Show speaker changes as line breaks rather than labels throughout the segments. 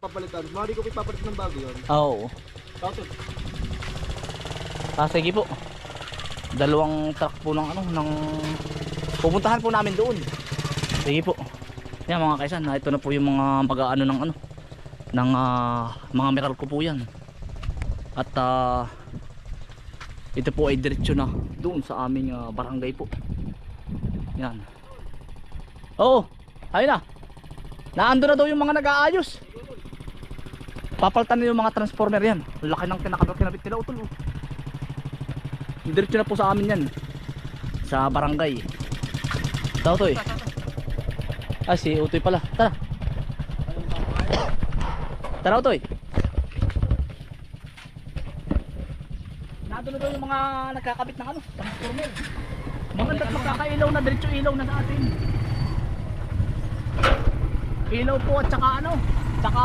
Papalitan. Mali ko ipapalit ng bago yun.
Oo.
Bakit?
Ah, sige po. Dalawang truck po ng ano, ng pupuntahan po namin doon. Sige po. Yan mga kaisan, ah, ito na po yung mga pag-aano ng ano ng ah, mga meral ko po yan. At ah, ito po ay diretso na doon sa aming ah, barangay po. Yan. Oo, ayun na. Naando na daw yung mga nag-aayos. Papaltan na yung mga transformer yan. Laki ng kinakabit nila utol. oh. Diretso na po sa amin yan. Sa barangay. Tao to eh. Ah, si Utoy pala. Tara. Tara Utoy. Nado na daw yung mga nagkakabit ng ano, transformer. Maganda magkakailaw na, diretso ilaw na sa atin. Ilaw po at saka ano, saka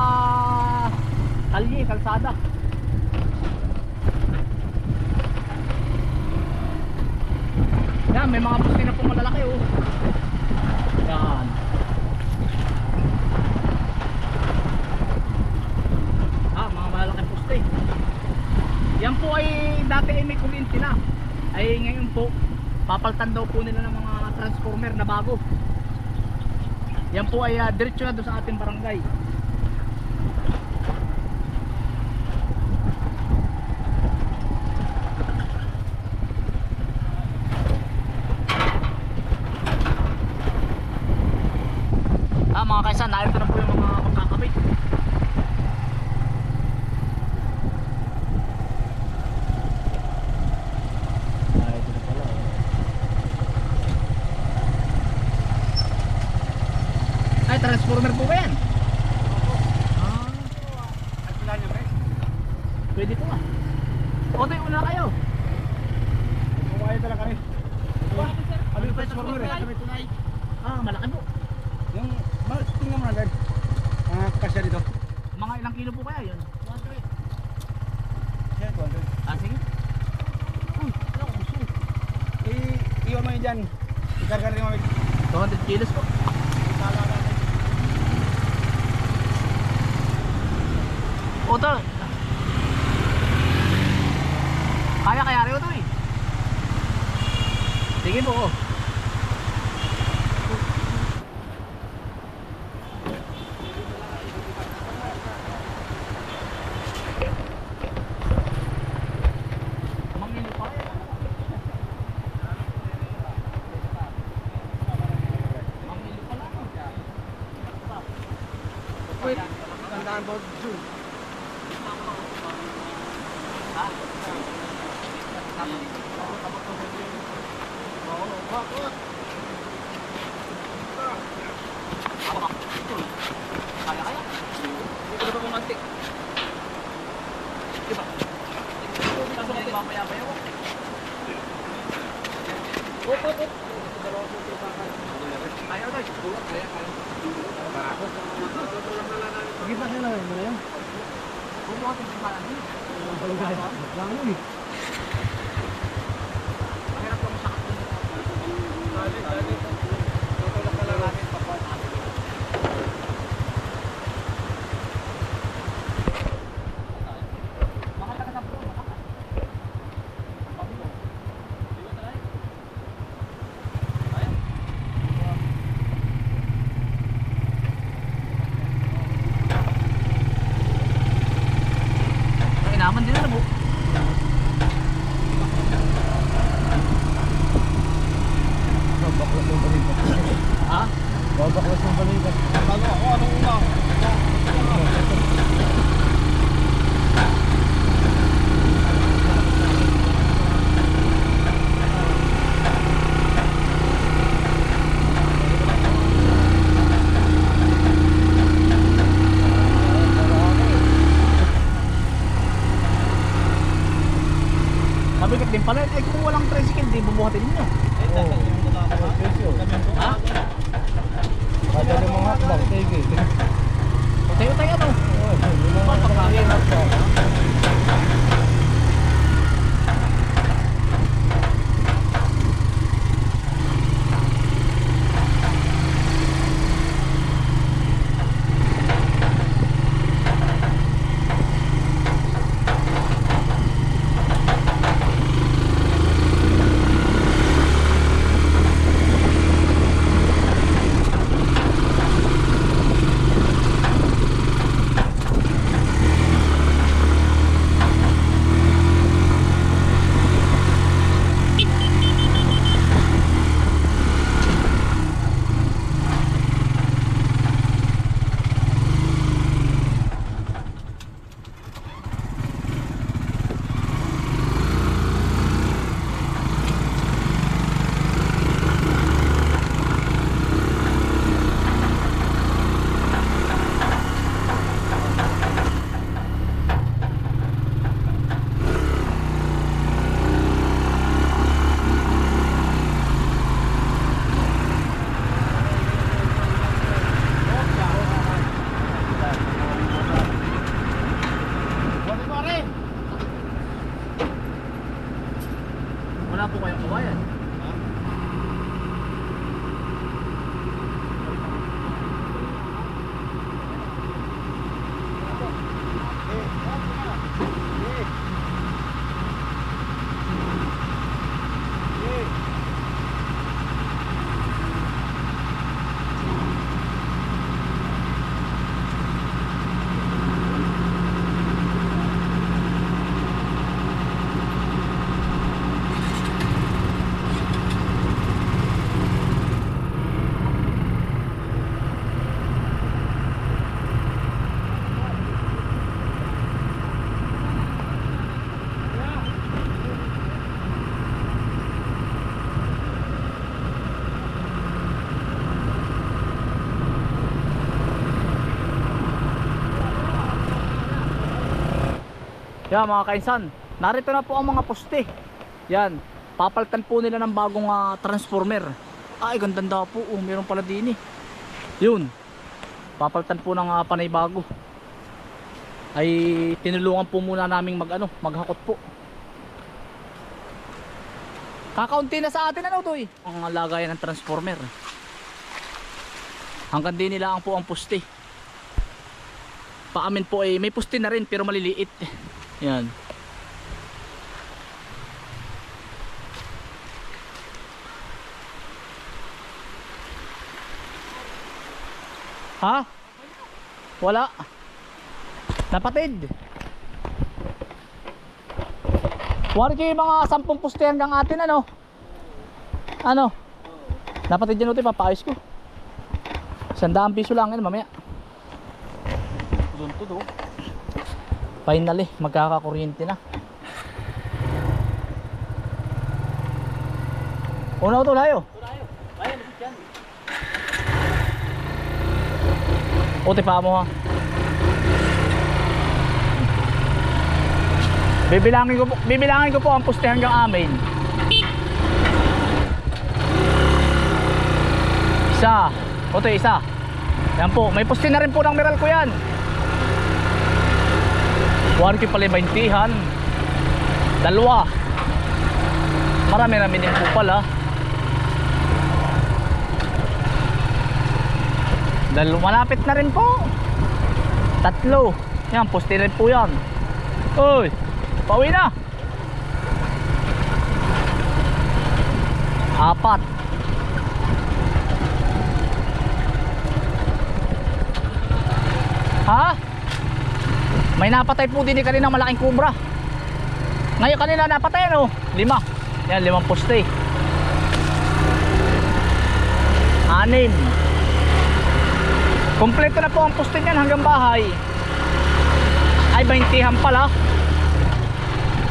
kalye, kalsada. Yan, may mga poste na po malalaki oh. Yan. Ah, mga malalaking poste. Yan po ay dati ay may kuryente na. Ay ngayon po, papaltan daw po nila ng mga transformer na bago. Yan po ay uh, diretso na doon sa ating barangay. Ah, mga kaisan, narito na po yung mga magkakabit. Ah, ito na pala. oh. Ay, transformer po ba yan? Ah,
At wala niyo, Rex?
pwede po ah. Otoy, una kayo.
Kumain talaga kami. Ano yung transformer eh? Kami tunay.
Ah, malaki po.
Yung, mal, tingnan mo na dad. Mga kasya dito.
Mga ilang kilo po kaya yun?
Yan, 200.
Ah, sige. Uy, ano ko gusto?
I- iwan mo yun dyan. Ikarga rin mo.
200 kilos po. Oto. Kaya kaya rin ito eh. Sige po. oh. Mangili pa eh. Mangili pa lang.
Wait, mo, June.
Kaya kaya. Ko na pa pumantik. Diba? Ayaw na.
Sila, ano yan?
Bumuha ko sa parang.
Lang eh.
Mahirap ko masakit.
Dali, dali. Tutulak ka lang namin papat.
Mga taga-tapro, matakas. Pabilo. Ay, naman din na po.
Babaklas yung balikat.
Ha?
Babaklas yung balikat. Bago ako, anong una?
Mabigat din pala. Eh, kung walang tricycle, di bumuhatin ninyo. Ha?
Madali mga hakbang, sige.
Tayo-tayo ano? Yan mga kainsan, narito na po ang mga poste. Yan, papalitan po nila ng bagong ah, transformer. Ay, gandanda po. Oh, meron pala din eh. Yun. Papalitan po ng ah, panay bago. Ay tinulungan po muna naming mag ano, maghakot po. Kakaunti na sa atin ano to eh. Ang lagayan ng transformer. Hanggang din nila ang po ang poste. Paamin po ay may poste na rin pero maliliit. Yan. Ha? Wala. Napatid. Wari kayo mga sampung poste hanggang atin ano? Ano? Napatid yan ito papaayos ko. Sandaan piso lang yan mamaya.
Doon to do.
Finally, magkakakuryente na. Una ko to layo. Uti pa mo ha. Bibilangin ko po, bibilangin ko po ang poste hanggang amin. Isa. Oto isa. Yan po, may poste na rin po ng meral ko yan. Warki pala yung 20han. Dalawa. Marami-rami din po pala. Dalawa. Malapit na rin po. Tatlo. Yan, poste rin po yan. Uy, pauwi na. Apat. Ha? May napatay po din kanina malaking kubra. Ngayon kanina napatay ano? Lima. Yan, limang poste. Anim. Kompleto na po ang poste niyan hanggang bahay. Ay, 20 ham pala.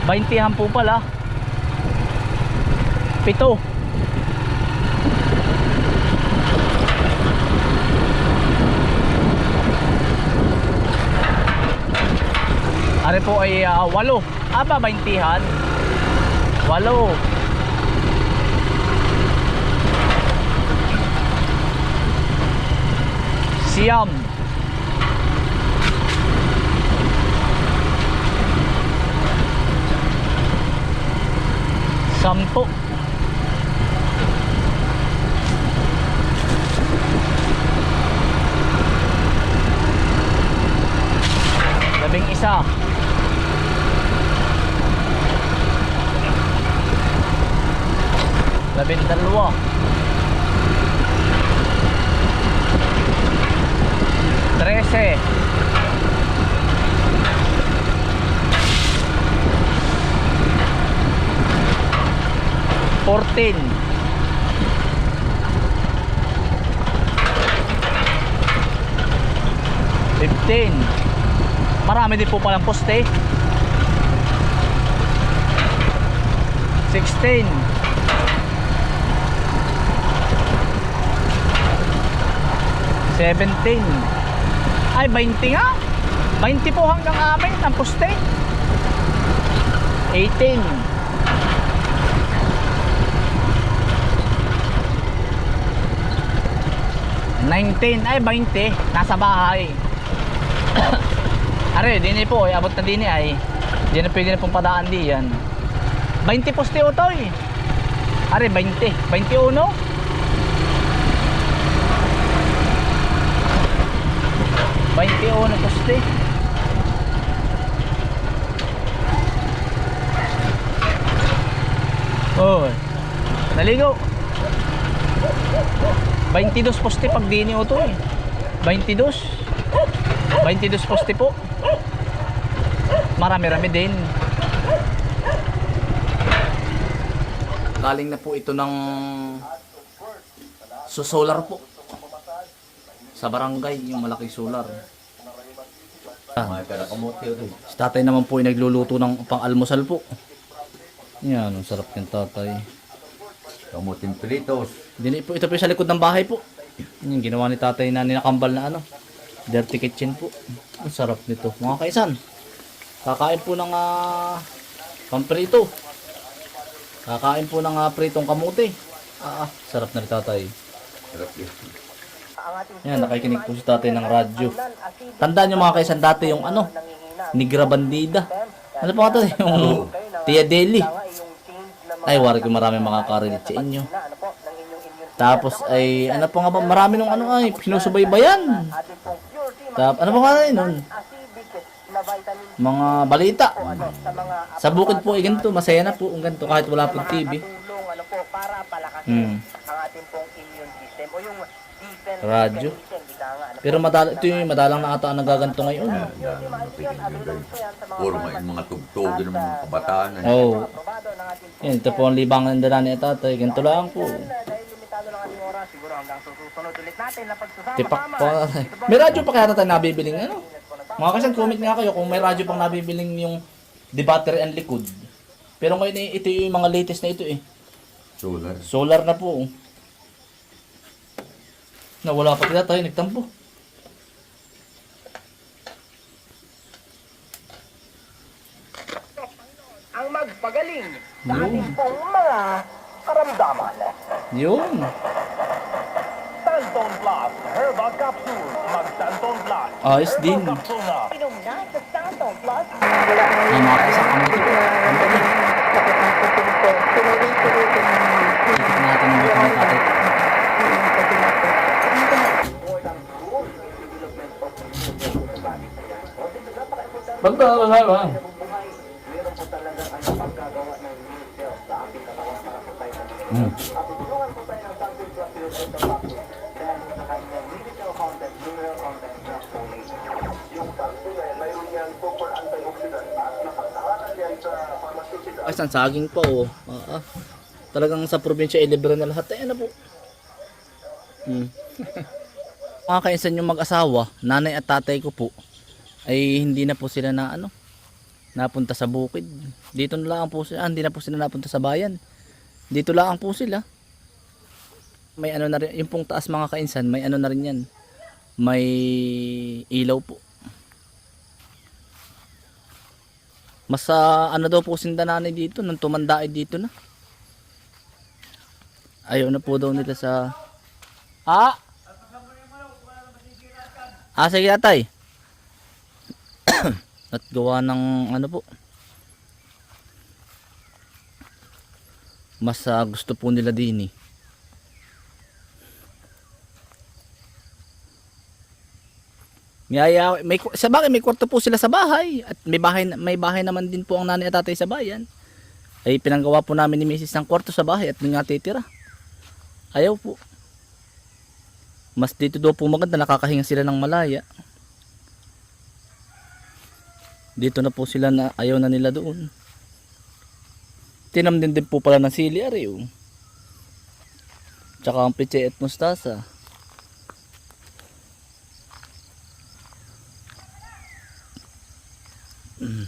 20 ham po pala. Pito. Ano po ay ah, walo. Aba, 20han. Walo. Siyam. Sampo. Labing isa. Labing dalawa. Trese. Fourteen. Fifteen. Marami din po palang poste. Sixteen. 17 ay 20 nga. 20 po hanggang amin ang poste 18 19 ay 20 nasa bahay. Are dini po. Ay abot na dini ay di na pwede na pong padaan di yan. 20 poste utoy are 20 21 21 poste. Oh. Naligo. 22 poste pag o to eh. 22. 22 poste po. Marami-rami din. Galing na po ito ng so solar po sa barangay yung malaking solar. Ah, si tatay naman po ay nagluluto ng pang-almusal po. Yan, ang sarap ng tatay.
Kamutin pilitos.
Dini po, ito po yung sa likod ng bahay po. Yung ginawa ni tatay na ninakambal na ano. Dirty kitchen po. Ang sarap nito. Mga kaisan. Kakain po ng ah, pamprito. Kakain po ng ah, pritong kamote. Ah, ah, sarap na rin tatay.
Sarap yun.
Yan, nakikinig po si tatay ng radyo. Tandaan nyo mga kaisan dati yung ano, Nigra Bandida. Ano pa nga to? Yung Tia Deli. Ay, wari ko marami makakarinig sa inyo. Tapos ay, ano pa nga ba, marami nung ano ay, sinusubaybayan. Tapos, ano pa nga yun nun? Mga balita. Sa bukid po, ay ganito, masaya na po ang ganito kahit wala pong TV. Hmm.
ang ating pong immune system o yung
Radyo.
ano
Pero madal ito yung madalang na ata ang nagaganto ngayon.
Dami nakikinig guys. Puro mga yung mga tugtog ng mga kabataan. eh.
Oo. Oh. Yan, ito po ang libangan ng dala ni tatay. Ganito lang po.
dahil limitado lang ating oras, siguro hanggang susunod ulit natin na pagsasama
Tipak po. May radyo pa kaya tayo nabibiling ano? Mga kasan, comment nga kayo kung may radyo pang nabibiling yung the battery and likod. Pero ngayon eh, ito yung mga latest na ito eh.
Solar.
Solar na po. oh. Nawala pa kaya tayo, nagtampo.
ang magpagaling sa
Yun.
ating pong mga karamdaman.
Yun.
Santon Plus Herbal Capsule. Mag Santon Plus.
Ayos din.
Na. Inom na sa Santon
mga kasan kami dito. Ang dali. Ikot natin ang buto ng tatay. Basta, wala ba? Hmm. Ay, san saging pa oh. Ah, ah. Talagang sa probinsya ay libre na lahat. Ay, ano po? Hmm. Mga kainsan yung mag-asawa, nanay at tatay ko po, ay hindi na po sila na ano, napunta sa bukid. Dito na lang po sila, ah, hindi na po sila napunta sa bayan. Dito lang po sila. May ano na rin, yung pong taas mga kainsan, may ano na rin yan. May ilaw po. Mas ah, ano daw po sinda nanay dito, nung tumanda ay dito na. Ayaw na po daw nila sa... Ah! Ah, sige atay. At gawa ng ano po. Mas ah, gusto po nila din eh. May ku- sa bagay may kwarto po sila sa bahay at may bahay may bahay naman din po ang nanay at tatay sa bayan. Ay pinanggawa po namin ni Mrs. ng kwarto sa bahay at nga titira. Ayaw po. Mas dito daw po maganda nakakahinga sila ng malaya. Dito na po sila na ayaw na nila doon. Tinam din po pala ng sili ari. Tsaka ang piche at mustasa. Mm.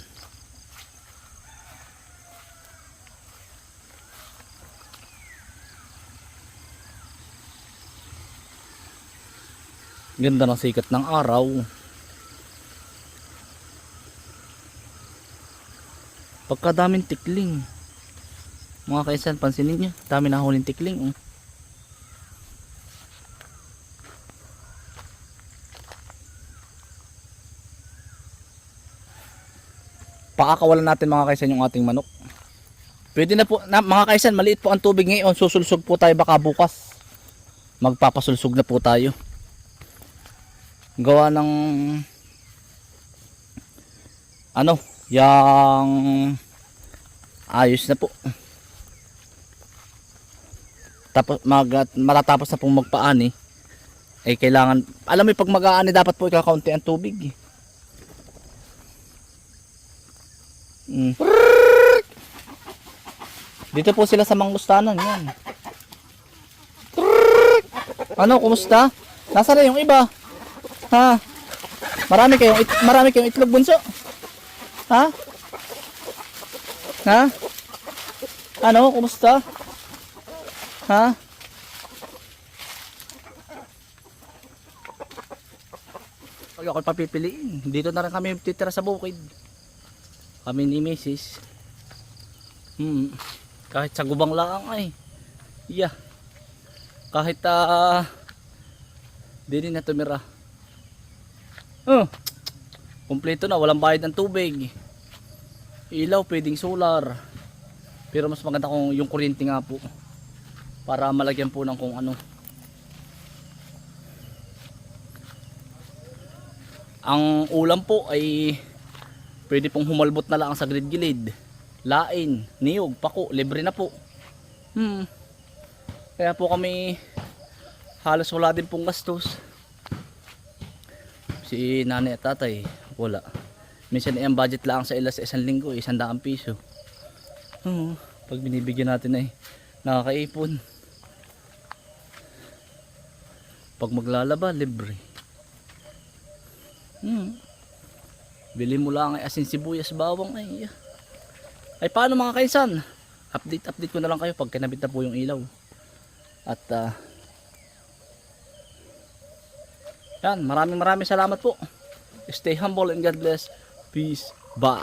Ganda ng sikat ng araw. Pagkadaming tikling. Mga kaisan, pansinin nyo. Dami na huling tikling. Oh. Pakakawalan natin mga kaisan yung ating manok. Pwede na po, na, mga kaisan, maliit po ang tubig ngayon. Susulsog po tayo baka bukas. Magpapasulsog na po tayo. Gawa ng ano, yung ayos na po. Tapos mag matatapos na pong magpaani eh kailangan alam mo pag mag-aani dapat po ikakaunti ang tubig. Mm. Dito po sila sa Mangustanan yan. Ano, kumusta? Nasaan na yung iba? Ha? Marami kayong it- marami kayong itlog bunso? Ha? Ha? Ano, kumusta? Ha? Ay, ako papipiliin. Dito na rin kami titira sa bukid. Kami ni Mrs. Hmm. Kahit sa gubang lang ay. Yeah. Kahit ah Dili na tumira. Oh. Kompleto na, walang bayad ng tubig. Ilaw, pwedeng solar. Pero mas maganda kung yung kuryente nga po. Para malagyan po ng kung ano. Ang ulam po ay pwede pong humalbot na lang sa gilid-gilid. Lain, niyog, pako, libre na po. Hmm. Kaya po kami halos wala din pong gastos. Si nanay at tatay, wala. Minsan ang budget lang sa ila sa isang linggo, isang daang piso. Hmm. Pag binibigyan natin ay nakakaipon. Pag maglalaba, libre. Hmm. Bili mo lang ay asin sibuyas bawang ay. Ay paano mga kaisan? Update update ko na lang kayo pag kinabit na po yung ilaw. At ah, yan, maraming maraming salamat po. Stay humble and God bless. Peace. Bye.